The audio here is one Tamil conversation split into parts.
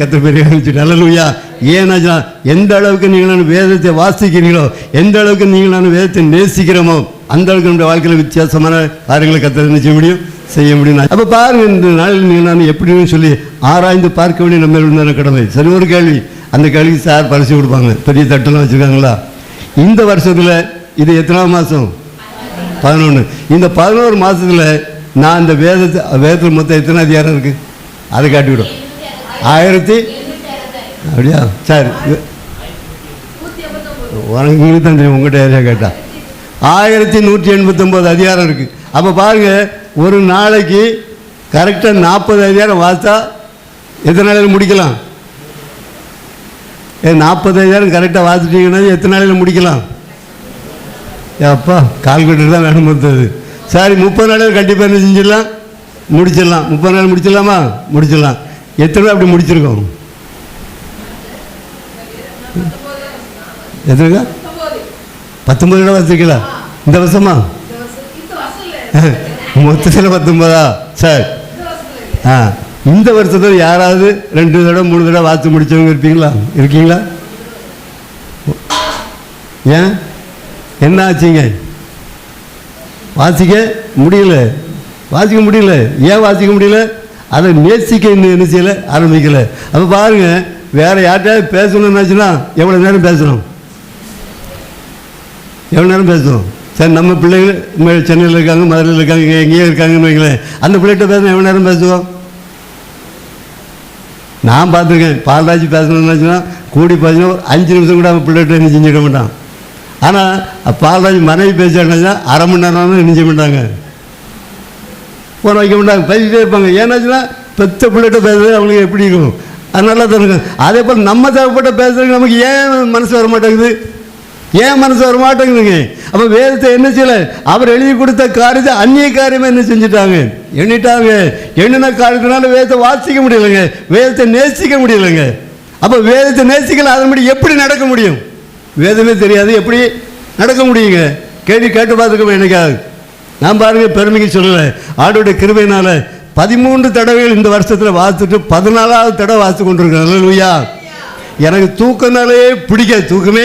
கத்திர பெரிய நல்லலுயா ஏன்னா எந்த அளவுக்கு நீங்கள் நான் வேதத்தை வாசிக்கிறீங்களோ எந்த அளவுக்கு நீங்கள் நான் வேதத்தை நேசிக்கிறோமோ அந்த அளவுக்கு நம்முடைய வாழ்க்கையில் வித்தியாசமான காரியங்களை கத்திர என்ன செய்ய முடியும்? செய்ய முடியும் அப்போ பாருங்க இந்த நாளில் நீங்கள் நான் எப்படின்னு சொல்லி ஆராய்ந்து பார்க்க வேண்டிய நம்ம இருந்தான கடமை? சரி ஒரு கேள்வி. அந்த கேள்விக்கு சார் பரிசு கொடுப்பாங்க. பெரிய தட்டெல்லாம் வச்சுருக்காங்களா? இந்த வருஷத்தில் இது எத்தனாவது மாதம் பதினொன்று இந்த பதினோரு மாதத்தில் நான் இந்த வேதத்தை வேதத்தில் மொத்தம் எத்தனை அதிகாரம் இருக்குது அதை காட்டிவிடும் ஆயிரத்தி அப்படியா? சரி. உனக்கு தான் தெரியும் உங்கள்கிட்ட ஏரியா கேட்டா. ஆயிரத்தி நூற்றி எண்பத்தொம்போது அதிகாரம் இருக்குது அப்போ பாருங்கள் ஒரு நாளைக்கு கரெக்டாக நாற்பது அதிகாரம் வாசித்தா எத்தனை நாளையில் முடிக்கலாம்? ஏ நாற்பது அதிகாரம் கரெக்டாக வாசிட்டீங்கன்னா எத்தனை நாளையில் முடிக்கலாம்? அப்பா கால்குலேட்டர் தான் வேணும் மொத்தது. சரி முப்பது நாளில் கண்டிப்பாக என்ன செஞ்சிடலாம்? முடிச்சிடலாம். முப்பது நாள் முடிச்சிடலாமா? முடிச்சிடலாம். எத்தனை அப்படி முடிச்சிருக்கோம்? எத்தனைக்கா பத்தொம்பது இடம் வச்சுருக்கீங்களா? இந்த வருஷமா? மொத்தத்தில் பத்தொன்பதா? சார். ஆ இந்த வருஷத்தில் யாராவது ரெண்டு தடவை மூணு தடவை வாத்து முடிச்சவங்க இருப்பீங்களா? இருக்கீங்களா? ஏன்? என்ன ஆச்சுங்க? வாசிக்க முடியல. வாசிக்க முடியல. ஏன் வாசிக்க முடியல? அதை நேசிக்க இன்னும் என்ன செய்யலை ஆரம்பிக்கலை. அப்போ பாருங்க வேறு யார்கிட்டயாவது பேசணும்னாச்சுன்னா எவ்வளோ நேரம் பேசணும்? எவ்வளோ நேரம் பேசுகிறோம் சரி நம்ம பிள்ளைகள் சென்னையில் இருக்காங்க மதுரையில் இருக்காங்க இங்கே எங்கேயோ இருக்காங்கன்னு வைங்களேன். அந்த பிள்ளைகிட்ட பேசணும் எவ்வளோ நேரம் பேசுவோம்? நான் பார்த்துருக்கேன் பாலராஜ் பேசணும்னாச்சுன்னா கூடி பார்த்தீங்கன்னா ஒரு அஞ்சு நிமிஷம் கூட அவன் பிள்ளைகிட்ட என்ன செஞ்சிட மாட்டான். ஆனால் பாலராஜ் மனைவி பேசிட்டாங்கன்னா அரை மணி நேரம் என்ன செய்ய மாட்டாங்க? போன வைக்க மாட்டாங்க பேசிட்டே இருப்பாங்க ஏன்னாச்சுன்னா பெத்த பிள்ளைகிட்ட பேசுறது அவங்களுக்கு எப்படி இருக்கும்? அதனால தான் இருக்கும். அதே போல் நம்ம தேவைப்பட்ட பேசுறதுக்கு நமக்கு ஏன் மனசு வர மாட்டேங்குது? ஏன் மனசு வர மாட்டேங்குதுங்க? அப்போ வேதத்தை என்ன செய்யல? அவர் எழுதி கொடுத்த காரியத்தை அந்நிய காரியமாக என்ன செஞ்சுட்டாங்க? எண்ணிட்டாங்க. எண்ணின காரியத்தினால வேதத்தை வாசிக்க முடியலைங்க. வேதத்தை நேசிக்க முடியலைங்க. அப்போ வேதத்தை நேசிக்கல அதன்படி எப்படி நடக்க முடியும்? வேதமே தெரியாது. எப்படி நடக்க முடியுங்க? கேள்வி கேட்டு பார்த்துக்கோங்க என்னைக்காவது. நான் பாருங்க பெருமைக்கு சொல்லலை ஆண்டோட கிருபையினால பதிமூன்று தடவைகள் இந்த வருஷத்தில் வாசிட்டு பதினாலாவது தடவை வாசித்து கொண்டிருக்கேன் அல்லேலூயா எனக்கு தூக்கனாலே பிடிக்காது. தூக்கமே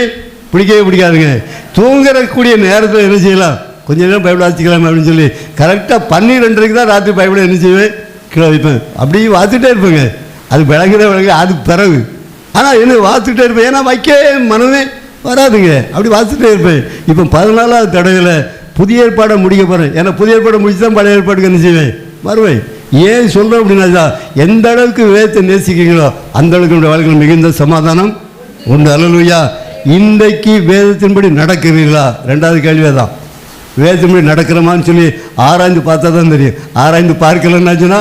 பிடிக்கவே பிடிக்காதுங்க. தூங்குறக்கூடிய நேரத்தில் என்ன செய்யலாம்? கொஞ்ச நேரம் பைபிள் வாசிக்கலாம் அப்படின்னு சொல்லி கரெக்டாக பன்னிரெண்டரைக்கு தான் ராத்திரி பைபிளை என்ன செய்வேன்? கீழே வைப்பேன். அப்படியே வாசிட்டே இருப்பேங்க. அது விளங்குற விளங்கு அது பிறகு. ஆனால் என்ன வாசிட்டே இருப்பேன். ஏன்னா வைக்க மனமே வராதுங்க. அப்படி வாசிட்டே இருப்பேன். இப்போ பதினாலாவது தடவையில் புதிய ஏற்பாடை முடிக்க போகிறேன் ஏன்னா புதிய ஏற்பாடை முடிச்சு தான் பழைய ஏற்பாடுக்கு என்ன செய்வேன்? வருவேன். ஏன் சொல்கிறேன் அப்படின்னா எந்த அளவுக்கு வேதத்தை நேசிக்கிறீங்களோ அந்த அளவுக்கு நம்முடைய வாழ்க்கையில் மிகுந்த சமாதானம் உண்டு. அலலுயா இன்றைக்கு வேதத்தின்படி நடக்கிறீர்களா? ரெண்டாவது கேள்வியே தான் வேதத்தின்படி நடக்கிறோமான்னு சொல்லி ஆராய்ந்து பார்த்தா தான் தெரியும். ஆராய்ந்து பார்க்கலன்னாச்சுன்னா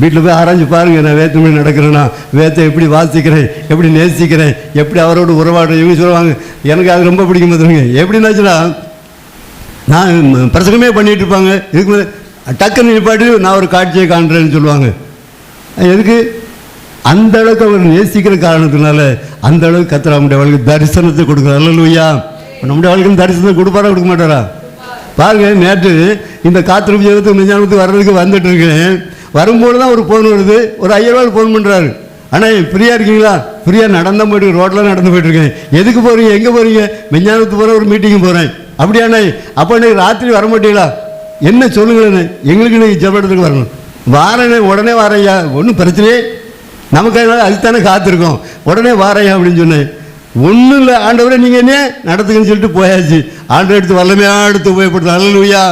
வீட்டில் போய் ஆராய்ஞ்சு பாருங்க நான் வேதத்தின்படி நடக்கிறேன்னா வேத்தை எப்படி வாசிக்கிறேன் எப்படி நேசிக்கிறேன் எப்படி அவரோடு உறவாடுறேன் இவங்க சொல்லுவாங்க. எனக்கு அது ரொம்ப பிடிக்கும் பார்த்துருங்க எப்படின்னாச்சுன்னா நான் பிரசங்கமே பண்ணிட்டு இருப்பாங்க. இதுக்கு டக்குன்னு நிப்பாட்டி நான் ஒரு காட்சியை காண்றேன்னு சொல்லுவாங்க. எதுக்கு? அந்த அளவுக்கு அவர் நேசிக்கிற காரணத்தினால அந்த அளவுக்கு கத்துறா நம்முடைய வாழ்க்கை தரிசனத்தை கொடுக்குறாரு. அல்லையா நம்முடைய வாழ்க்கையில் தரிசனத்தை கொடுப்பாரா கொடுக்க மாட்டாரா? பாருங்க நேற்று இந்த காத்திருப்பு ஜெகத்துக்கு மிஞ்சானத்துக்கு வர்றதுக்கு வந்துட்டு இருக்கேன். வரும்போது தான் ஒரு ஃபோன் வருது. ஒரு ஐயாயிரம் ஃபோன் பண்ணுறாரு அண்ணா ஃப்ரீயாக இருக்கீங்களா? ஃப்ரீயாக நடந்தால் போயிட்டு ரோட்டில் நடந்து போயிட்டுருக்கேன் எதுக்கு போகிறீங்க எங்கே போகிறீங்க மிஞ்சானத்துக்கு போகிற ஒரு மீட்டிங்கு போகிறேன் அப்படியாண்ணே அப்போ இன்னைக்கு ராத்திரி வர மாட்டீங்களா? என்ன சொல்லுங்களேண்ணே எங்களுக்கு இன்னைக்கு ஜபடத்துக்கு வரணும். வாரண்ணே உடனே வாரையா ஒன்றும் பிரச்சனையே. நமக்கு அதனால அதுதானே காத்திருக்கோம் உடனே வாரையா அப்படின்னு சொன்னேன். ஒன்றும் இல்லை ஆண்டவரை நீங்கள் என்ன நடத்துங்கன்னு சொல்லிட்டு போயாச்சு. ஆண்டவர் எடுத்து வல்லமையாக எடுத்து உபயோகப்படுத்த அல்லையா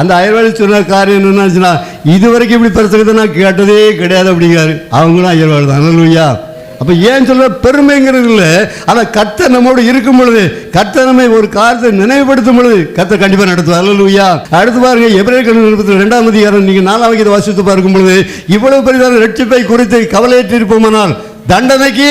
அந்த அயல்வாடி சொன்ன காரியம் என்னச்சுன்னா இது வரைக்கும் இப்படி பிரச்சனை நான் கேட்டதே கிடையாது அப்படிங்கிறாரு. அவங்களும் அயல்வாடு தான். அல்லையா அப்போ ஏன் சொல்ல பெருமைங்கிறது இல்லை. ஆனால் கத்தை நம்மோடு இருக்கும் பொழுது கத்தை நம்மை ஒரு காலத்தை நினைவுபடுத்தும் பொழுது கத்தை கண்டிப்பாக நடத்துவார். அல்லலுயா அடுத்து பாருங்க எபிரேய நிறுவனத்தில் ரெண்டாம் அதிகாரம் நீங்கள் நாலாம் வகையை வாசித்து பார்க்கும் பொழுது இவ்வளவு பெரிதான ரட்சிப்பை குறித்து கவலையற்றிருப்போமானால் தண்டனைக்கு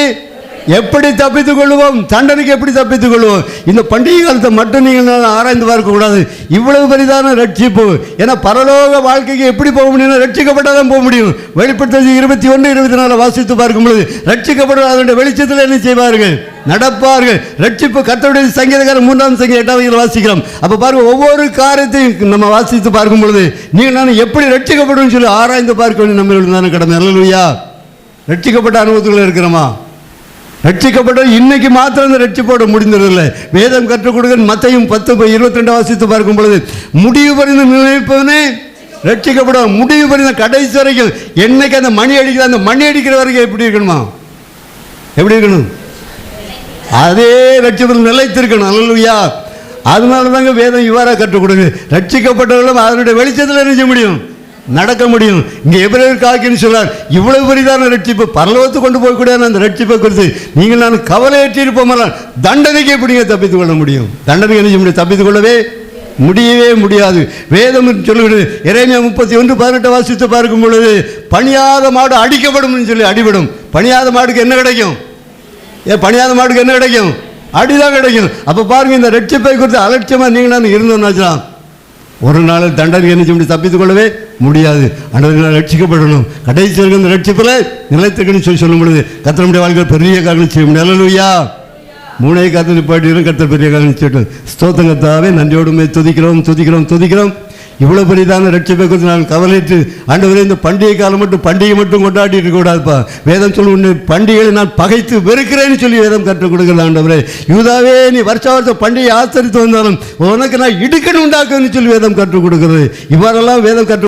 எப்படி தப்பித்துக் கொள்வோம் தண்டனைக்கு எப்படி தப்பித்துக் கொள்வோம் இந்த பண்டிகை காலத்தை மட்டும் நீங்கள் ஆராய்ந்து பார்க்க கூடாது இவ்வளவு பெரிதான ரட்சிப்பு. ஏன்னா பரலோக வாழ்க்கைக்கு எப்படி போக முடியும் ரட்சிக்கப்பட்டாதான் போக முடியும். வெளிப்படுத்தது இருபத்தி ஒன்று இருபத்தி நாலு வாசித்து பார்க்கும் பொழுது ரட்சிக்கப்படும் அதனுடைய வெளிச்சத்தில் என்ன செய்வார்கள்? நடப்பார்கள். ரட்சிப்பு கத்தருடைய சங்கீதக்காரர் மூன்றாம் சங்கீத எட்டாவது வாசிக்கிறோம். அப்போ பாருங்க ஒவ்வொரு காரியத்தையும் நம்ம வாசித்து பார்க்கும் பொழுது நீங்கள் நான் எப்படி ரட்சிக்கப்படும் சொல்லி ஆராய்ந்து பார்க்க வேண்டிய நம்ம தானே கடமை அல்லையா ரட்சிக்கப்பட்ட அனுபவத்தில் இருக்கிறோமா? ரட்சிக்கப்பட்ட இன்னைக்கு மாத்திரம் இந்த ரட்சிப்போட முடிந்ததில்லை. வேதம் கற்றுக் கொடுக்க மத்தையும் பத்து இருபத்தி ரெண்டு வாசித்து பார்க்கும் பொழுது முடிவு பறிந்து நினைப்பவனே ரட்சிக்கப்படும். முடிவு பறிந்த கடைசி வரைக்கும் என்னைக்கு அந்த மணி அடிக்கிற அந்த மணி அடிக்கிற வரைக்கும் எப்படி இருக்கணுமா? எப்படி இருக்கணும்? அதே ரட்சிப்பதில் நிலைத்திருக்கணும். அல்லையா அதனால தாங்க வேதம் இவ்வாறாக கற்றுக் கொடுங்க ரட்சிக்கப்பட்டவர்களும் அதனுடைய வெளிச்சத்தில் நினைச்ச முடியும்? நடக்க முடியும். இங்கே எப்படி காக்கின்னு சொல்றார் இவ்வளவு பெரிதான ரட்சிப்பு பரலோகத்து கொண்டு போகக்கூடிய அந்த ரட்சிப்பை குறித்து நீங்கள் நான் கவலையற்றி இருப்போமல்ல தண்டனைக்கு எப்படிங்க தப்பித்துக் கொள்ள முடியும்? தண்டனைக்கு என்ன செய்ய முடியும்? தப்பித்துக் கொள்ளவே முடியவே முடியாது. வேதம் சொல்லுகிறது இறைமையா முப்பத்தி ஒன்று பதினெட்டு வாசித்து பார்க்கும் பொழுது பணியாத மாடு அடிக்கப்படும் சொல்லி அடிபடும். பணியாத மாடுக்கு என்ன கிடைக்கும்? ஏ பணியாத மாட்டுக்கு என்ன கிடைக்கும்? அடிதான் கிடைக்கும். அப்போ பாருங்க இந்த ரட்சிப்பை குறித்து அலட்சியமாக நீங்கள் நான் இருந்தோம்னாச்சா ஒரு நாள் தண்டனை என்ன செய்ய தப்பித்துக் கொள்ளவே முடியாது. அன்றவர்கள் ரட்சிக்கப்படணும். கடைசி வரைக்கும் இந்த ரட்சிப்பில் நிலைத்திருக்கணும்னு சொல்லி சொல்லும் பொழுது கத்தனுடைய வாழ்க்கை பெரிய காரணம் செய்ய முடியும் அல்லையா காத்து பாட்டியும் கத்தர் பெரிய காரணம் செய்யட்டும். ஸ்தோத்தங்கத்தாவே நன்றியோடுமே துதிக்கிறோம் துதிக்கிறோம் துதிக்கிறோம். இவ்வளவு பெரிதான ரட்சிப்பை குறித்து நான் கவலையிட்டு ஆண்டவரே இந்த பண்டிகை காலம் மட்டும் பண்டிகை மட்டும் கொண்டாடிட்டு கூடாதுப்பா. வேதம் சொல்லு உன்னை பண்டிகைகளை நான் பகைத்து வெறுக்கிறேன்னு சொல்லி வேதம் கற்றுக் கொடுக்குறது ஆண்டவரே. யூதாவே நீ வருஷ வருஷம் பண்டிகை ஆச்சரித்து வந்தாலும் உனக்கு நான் இடுக்கணும் உண்டாக்குன்னு சொல்லி வேதம் கற்றுக் கொடுக்குறது. இவ்வாறெல்லாம் வேதம் கற்று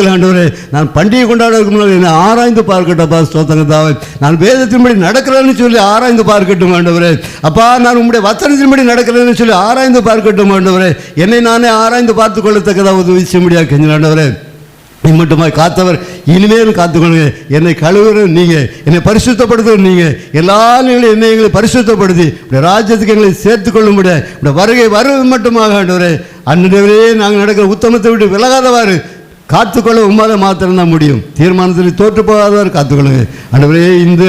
ஆண்டவரே நான் பண்டிகை கொண்டாடுறதுக்கு முன்னாடி என்னை ஆராய்ந்து பார்க்கட்டப்பா ஸ்தோத்தங்க தாவே. நான் வேதத்தின்படி நடக்கிறேன்னு சொல்லி ஆராய்ந்து பார்க்கட்டும் ஆண்டவரே. அப்பா நான் உங்களுடைய வத்தனத்தின்படி நடக்கிறேன்னு சொல்லி ஆராய்ந்து பார்க்கட்டும் ஆண்டவரே. என்னை நானே ஆராய்ந்து பார்த்து கொள்ளத்தக்கதாக உதவி செய்ய முடியாது கெஞ்சல் ஆண்டவரே. நீ மட்டுமாய் காத்தவர் இனிமேலும் காத்துக்கொள்ளுங்க. என்னை கழுவுறது நீங்கள் என்னை பரிசுத்தப்படுத்துறது நீங்கள் எல்லா நிலையிலும் என்னை எங்களை பரிசுத்தப்படுத்தி இப்படி ராஜ்யத்துக்கு எங்களை சேர்த்துக் கொள்ள முடியாது இப்படி வருகை வருவது மட்டுமாக ஆண்டவரே. அன்றைவரே நாங்கள் நடக்கிற உத்தமத்தை விட்டு விலகாதவாறு காத்துக்கொள்ள உம்மால மாத்திரம்தான் முடியும். தீர்மானத்தில் தோற்று போகாதவர் காத்துக்கொள்ளுங்க. ஆண்டவரே இந்த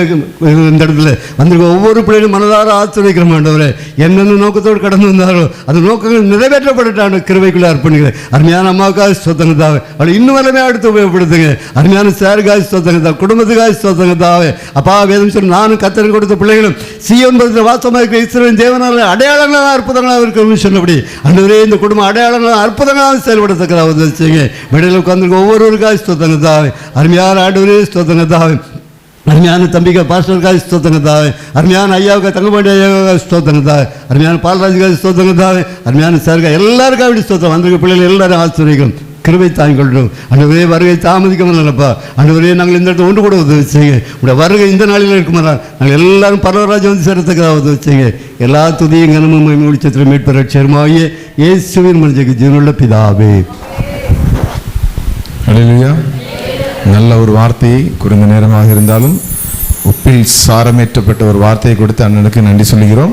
இந்த இடத்துல வந்திருக்க ஒவ்வொரு பிள்ளைகளும் மனதார ஆசிரியக்கிறோம் ஆண்டவரே. என்னென்ன நோக்கத்தோடு கடந்து வந்தாரோ அந்த நோக்கங்கள் நிறைவேற்றப்பட்டு கிருவைக்குள்ளே அர்ப்பணிக்கிறேன். அருமையான அம்மாவுக்காக சொத்தங்க தாவே. அவளை இன்னும் வல்லமே அடுத்து உபயோகப்படுத்துங்க. அருமையான சேருக்காக சொத்தங்க தான் குடும்பத்துக்காக சொத்தங்க தாவே. அப்பா வேதம் சொல்லி நானும் கத்தருக்கு கொடுத்த பிள்ளைகளும் சீவன் பதில் வாசமாக இருக்கிற இஸ்ரேலின் தேவனால அடையாளங்களாக அற்புதங்களாக இருக்கணும்னு சொன்னபடி அன்றுவரே இந்த குடும்பம் அடையாளங்களாக அற்புதங்களாக செயல்படத்தக்கதாக வந்து வச்சுங்க மேடையில் உட்காந்துருக்க ஒவ்வொருவருக்காக ஸ்தோத்தங்க தாவே அருமையான ஆண்டவரே ஸ்தோத்தங்க தாவே அருமையான தம்பிக்கு பாஸ்டருக்காக ஸ்தோத்தங்க தாவே அருமையான ஐயாவுக்கு தங்கப்பாண்டி ஐயாவுக்காக ஸ்தோத்தங்க தாவே அருமையான பாலராஜுக்காக ஸ்தோத்தங்க தாவே அருமையான சாருக்கா எல்லாருக்காக அப்படி ஸ்தோத்தம் வந்திருக்க பிள்ளைகள் எல்லாரும் ஆசிரியர்கள். கிருபை தாங்கி கொள்கிறோம். அன்றுவரே வருகை தாமதிக்காமல் நினைப்பா அன்றுவரே நாங்கள் இந்த இடத்துல ஒன்று கூட உதவி செய்யுங்க. உடைய வருகை இந்த நாளில் இருக்குமாறா நாங்கள் எல்லாரும் பரவராஜ் வந்து சேர்த்துக்காக உதவி செய்யுங்க. எல்லா துதியும் கனமும் முடிச்சத்தில் மீட்பு ரட்சருமாகிய இயேசுவின் மனுஜக்கு ஜீவனுள்ள பிதாவே. அல்லேலூயா நல்ல ஒரு வார்த்தையை குறைந்த நேரமாக இருந்தாலும் உப்பில் சாரமேற்றப்பட்ட ஒரு வார்த்தையை கொடுத்து அண்ணனுக்கு நன்றி சொல்கிறோம்